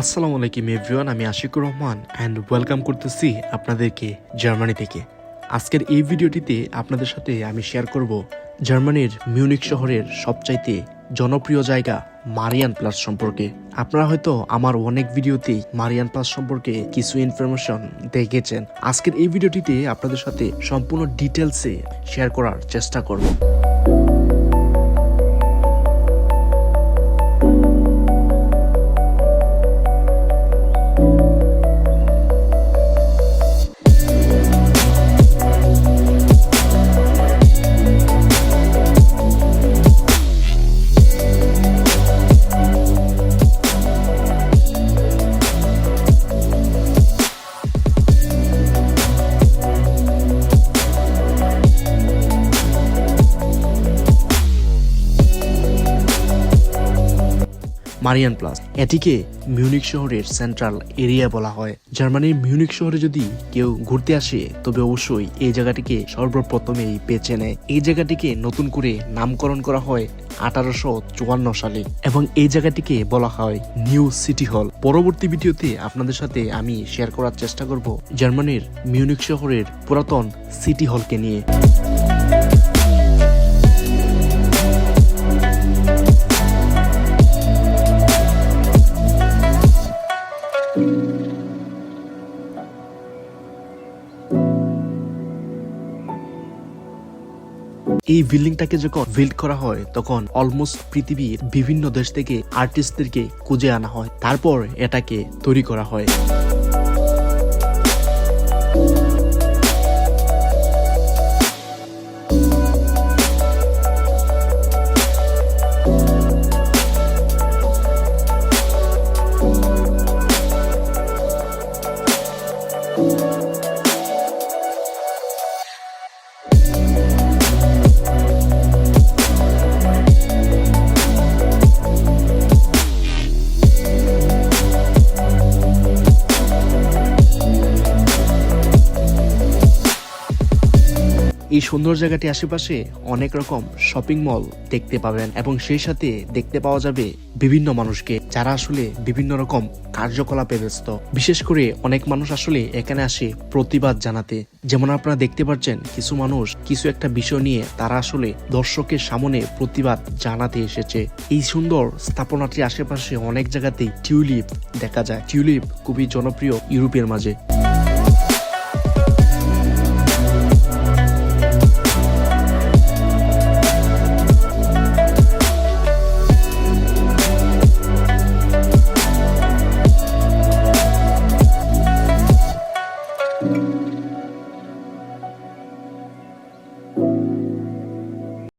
আসসালামু আলাইকুম এভরিওয়ান, আমি আশিকুর রহমান অ্যান্ড ওয়েলকাম করতেছি আপনাদেরকে জার্মানি থেকে। আজকের এই ভিডিওটিতে আপনাদের সাথে আমি শেয়ার করব জার্মানির মিউনিক শহরের সবচাইতে জনপ্রিয় জায়গা মারিয়ান প্লাস সম্পর্কে। আপনারা হয়তো আমার অনেক ভিডিওতেই মারিয়ান প্লাস সম্পর্কে কিছু ইনফরমেশন দেখেছেন। আজকের এই ভিডিওটিতে আপনাদের সাথে সম্পূর্ণ ডিটেলসে শেয়ার করার চেষ্টা করব। মারিয়ান প্লাস এটিকে মিউনিক শহরের সেন্ট্রাল এরিয়া বলা হয়। জার্মানির মিউনিক শহরে যদি কেউ ঘুরতে আসে, তবে অবশ্যই এই জায়গাটিকে সর্বপ্রথমেই বেছে নেয়। এই জায়গাটিকে নতুন করে নামকরণ করা হয় আঠারোশো চুয়ান্ন সালে এবং এই জায়গাটিকে বলা হয় নিউ সিটি হল পরবর্তী ভিডিওতে আপনাদের সাথে আমি শেয়ার করার চেষ্টা করব জার্মানির মিউনিক শহরের পুরাতন সিটি হলকে নিয়ে। এই বিল্ডিংটাকে যখন বিল্ড করা হয়, তখন অলমোস্ট পৃথিবীর বিভিন্ন দেশ থেকে আর্টিস্টদেরকে খুঁজে আনা হয়। তারপর এটাকে তৈরি করা হয়। Bye. এই সুন্দর জায়গাটি আশেপাশে অনেক রকম শপিং মল দেখতে পাবেন এবং সেই সাথে দেখতে পাওয়া যাবে বিভিন্ন মানুষকে যারা আসলে বিভিন্ন রকম কার্যকলাপে ব্যস্ত। বিশেষ করে অনেক মানুষ আসলে এখানে আসে প্রতিবাদ জানাতে। যেমন আপনারা দেখতে পাচ্ছেন, কিছু মানুষ কিছু একটা বিষয় নিয়ে তারা আসলে দর্শকের সামনে প্রতিবাদ জানাতে এসেছে। এই সুন্দর স্থাপনাটির আশেপাশে অনেক জায়গাতেই টিউলিপ দেখা যায়। টিউলিপ খুবই জনপ্রিয় ইউরোপের মাঝে।